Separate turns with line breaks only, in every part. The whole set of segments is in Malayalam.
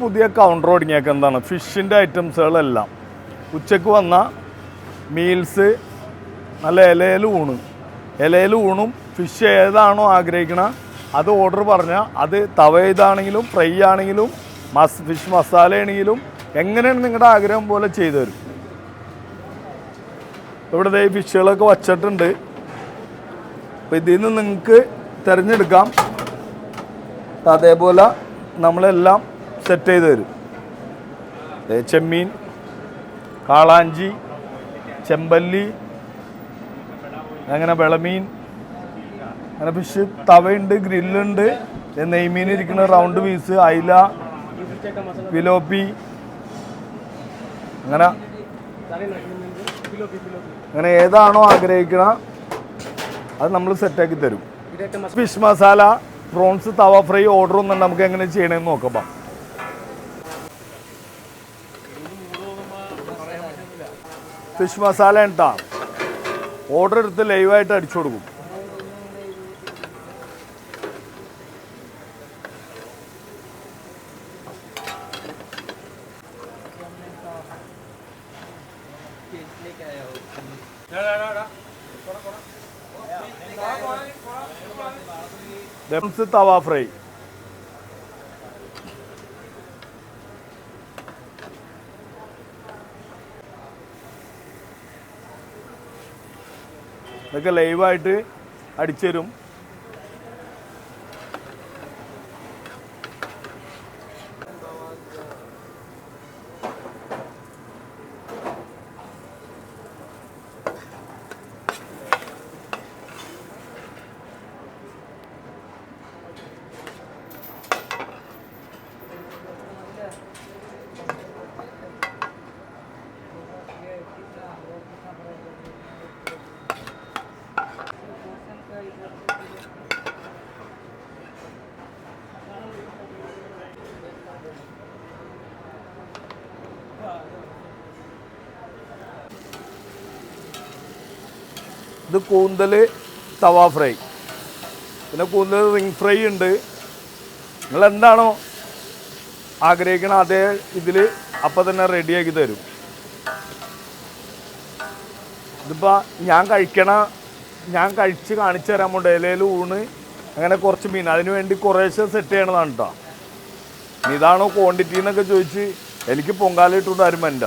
പുതിയ കൗണ്ടർ തുടങ്ങിയൊക്കെ എന്താണ് ഫിഷിന്റെ ഐറ്റംസുകളെല്ലാം ഉച്ചയ്ക്ക് വന്ന മീൽസ് നല്ല ഇലയിൽ ഊണ്. ഇലയിൽ ഊണും ഫിഷ് ഏതാണോ ആഗ്രഹിക്കണ അത് ഓർഡർ പറഞ്ഞാൽ അത് തവ ഇതാണെങ്കിലും ഫ്രൈ ആണെങ്കിലും മസ് ഫിഷ് മസാല ആണെങ്കിലും എങ്ങനെയാണ് നിങ്ങളുടെ ആഗ്രഹം പോലെ ചെയ്തു തരും? ഇവിടെ ഈ ഫിഷുകളൊക്കെ വച്ചിട്ടുണ്ട്. അപ്പോൾ ഇതിൽ നിന്ന് നിങ്ങൾക്ക് തിരഞ്ഞെടുക്കാം. അതേപോലെ നമ്മളെല്ലാം സെറ്റ് ചെയ്ത് തരും. ചെമ്മീൻ കാളാഞ്ചി ചെമ്പല്ലി അങ്ങനെ വിളമീൻ അങ്ങനെ ഫിഷ് തവയുണ്ട് ഗ്രില്ലുണ്ട് നെയ്മീൻ ഇരിക്കുന്ന റൗണ്ട് പീസ് അയില പിലോപ്പി അങ്ങനെ അങ്ങനെ ഏതാണോ ആഗ്രഹിക്കണ അത് നമ്മൾ സെറ്റാക്കി തരും. Fish masala prawns tawa fry order ഒന്നും നമുക്ക് എങ്ങനെ ചെയ്യണമെന്ന് നോക്കാം ഫിഷ് മസാല ഉണ്ടാ ഓർഡർ എടുത്ത് ലൈവായിട്ട് അടിച്ചു കൊടുക്കും. തവ ഫ്രൈ ഇതൊക്കെ ലൈവായിട്ട് അടിച്ചു തരും ഇത് കൂന്തൽ തവ ഫ്രൈ. പിന്നെ കൂന്തൽ റിംഗ് ഫ്രൈ ഉണ്ട്. നിങ്ങൾ എന്താണോ ആഗ്രഹിക്കണം അതേ ഇതിൽ അപ്പം തന്നെ റെഡിയാക്കി തരും. ഇതിപ്പോൾ ഞാൻ കഴിക്കണ ഞാൻ കഴിച്ച് കാണിച്ചു തരാൻ പോണ്ട്. ഇലയിൽ ഊണ് അങ്ങനെ കുറച്ച് മീൻ. അതിന് വേണ്ടി കുറേശ്ശെ സെറ്റ് ചെയ്യണതാണ് കേട്ടോ ഇതാണോ ക്വാണ്ടിറ്റി എന്നൊക്കെ ചോദിച്ച് എനിക്ക് പൊങ്കാലിട്ടുണ്ട് ആരും വേണ്ട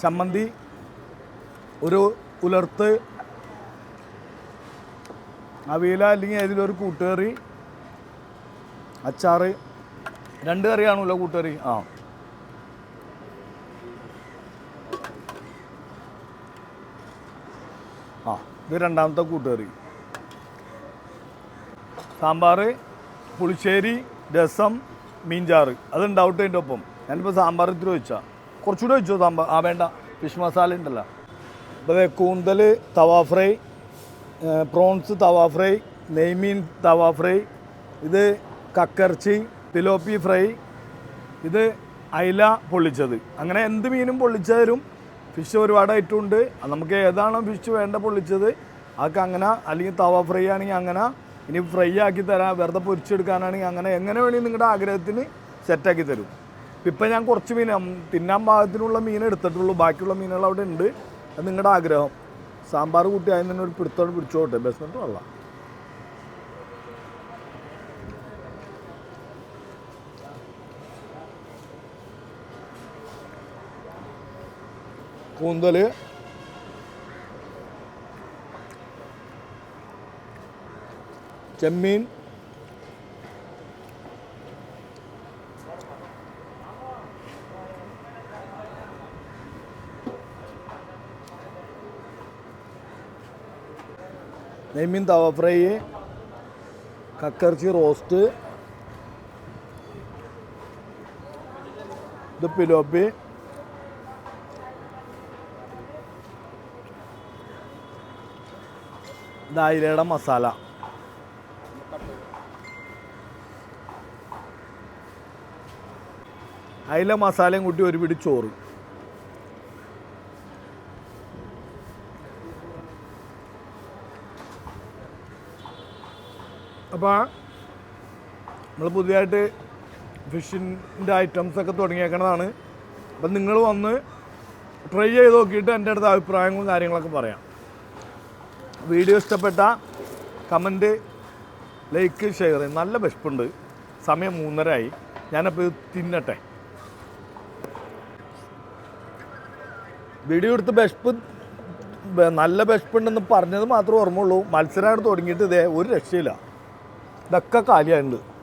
ചമ്മന്തി ഒരു ഉലർത്ത് അവിയല അല്ലെങ്കിൽ ഏതിലൊരു കൂട്ടുകറി അച്ചാറ് രണ്ട് കറിയാണല്ലോ കൂട്ടുകറി. ആ. ആ ഇത് രണ്ടാമത്തെ കൂട്ടുകറി. സാമ്പാർ പുളിശ്ശേരി രസം മീൻചാറ്. അതുണ്ടാവട്ടെ അതിന്റെ ഒപ്പം. ഞാനിപ്പോൾ സാമ്പാർ ഇത്തിരി വെച്ചാൽ കുറച്ചുകൂടെ ചോദിച്ചോ സാമ്പാർ? ആ വേണ്ട. ഫിഷ് മസാല ഉണ്ടല്ലോ. അപ്പോൾ കൂന്തൽ tawa fry prawns tawa fry നെയ്മീൻ tawa fry ഇത് കക്കർച്ചി പിലോപ്പി ഫ്രൈ ഇത് അയില പൊള്ളിച്ചത്. അങ്ങനെ എന്ത് മീനും പൊള്ളിച്ചു ഫിഷ് ഒരുപാട് ഐറ്റം ഉണ്ട് നമുക്ക് ഏതാണോ ഫിഷ് വേണ്ട പൊള്ളിച്ചത് അതൊക്കെ അങ്ങനെ അല്ലെങ്കിൽ തവ ഫ്രൈ ആണെങ്കിൽ അങ്ങനെ ഇനി ഫ്രൈ ആക്കി തരാം വെറുതെ പൊരിച്ചെടുക്കാനാണെങ്കിൽ അങ്ങനെ എങ്ങനെ വേണമെങ്കിൽ നിങ്ങളുടെ ആഗ്രഹത്തിന് സെറ്റാക്കി തരും. ഇപ്പം ഞാൻ കുറച്ച് മീൻ തിന്നാൻ പാകത്തിനുള്ള മീൻ എടുത്തിട്ടുള്ളൂ. ബാക്കിയുള്ള മീനുകൾ അവിടെ ഉണ്ട്. അത് നിങ്ങളുടെ ആഗ്രഹം. സാമ്പാർ കൂട്ടി അതിന് തന്നെ ഒരു പിടുത്തോട് പിടിച്ചോട്ടെ. ബെസ്റ്റ് വെള്ളം കൂന്തൽ ചെമ്മീൻ. നെയ്മീൻ തവ ഫ്രൈ കക്കർച്ചി റോസ്റ്റ് ഇത് പിലോപ്പി. ഇത് മസാല. അയില മസാലയും കൂട്ടി ഒരു പിടി ചോറ്. അപ്പോൾ നമ്മൾ പുതിയതായിട്ട് ഫിഷിന്റെ ഐറ്റംസ് ഒക്കെ തുടങ്ങിയേക്കണതാണ്. അപ്പം നിങ്ങൾ വന്ന് ട്രൈ ചെയ്ത് നോക്കിയിട്ട് എന്റെ അടുത്ത് അഭിപ്രായങ്ങളും കാര്യങ്ങളൊക്കെ പറയാം. വീഡിയോ ഇഷ്ടപ്പെട്ട കമന്റ് ലൈക്ക് ഷെയർ നല്ല വിശപ്പുണ്ട്. സമയം മൂന്നര ആയി ഞാനപ്പോൾ ഇത് തിന്നട്ടെ. വീഡിയോ എടുത്ത് വിശപ്പ് നല്ല വിശപ്പുണ്ടെന്ന് പറഞ്ഞത് മാത്രമേ ഓർമ്മയുള്ളൂ. മത്സരമാണ് തുടങ്ങിയിട്ട് ഇതേ ഒരു രക്ഷയില്ല. ഇതൊക്കെ കാലിയായിട്ടുണ്ട്.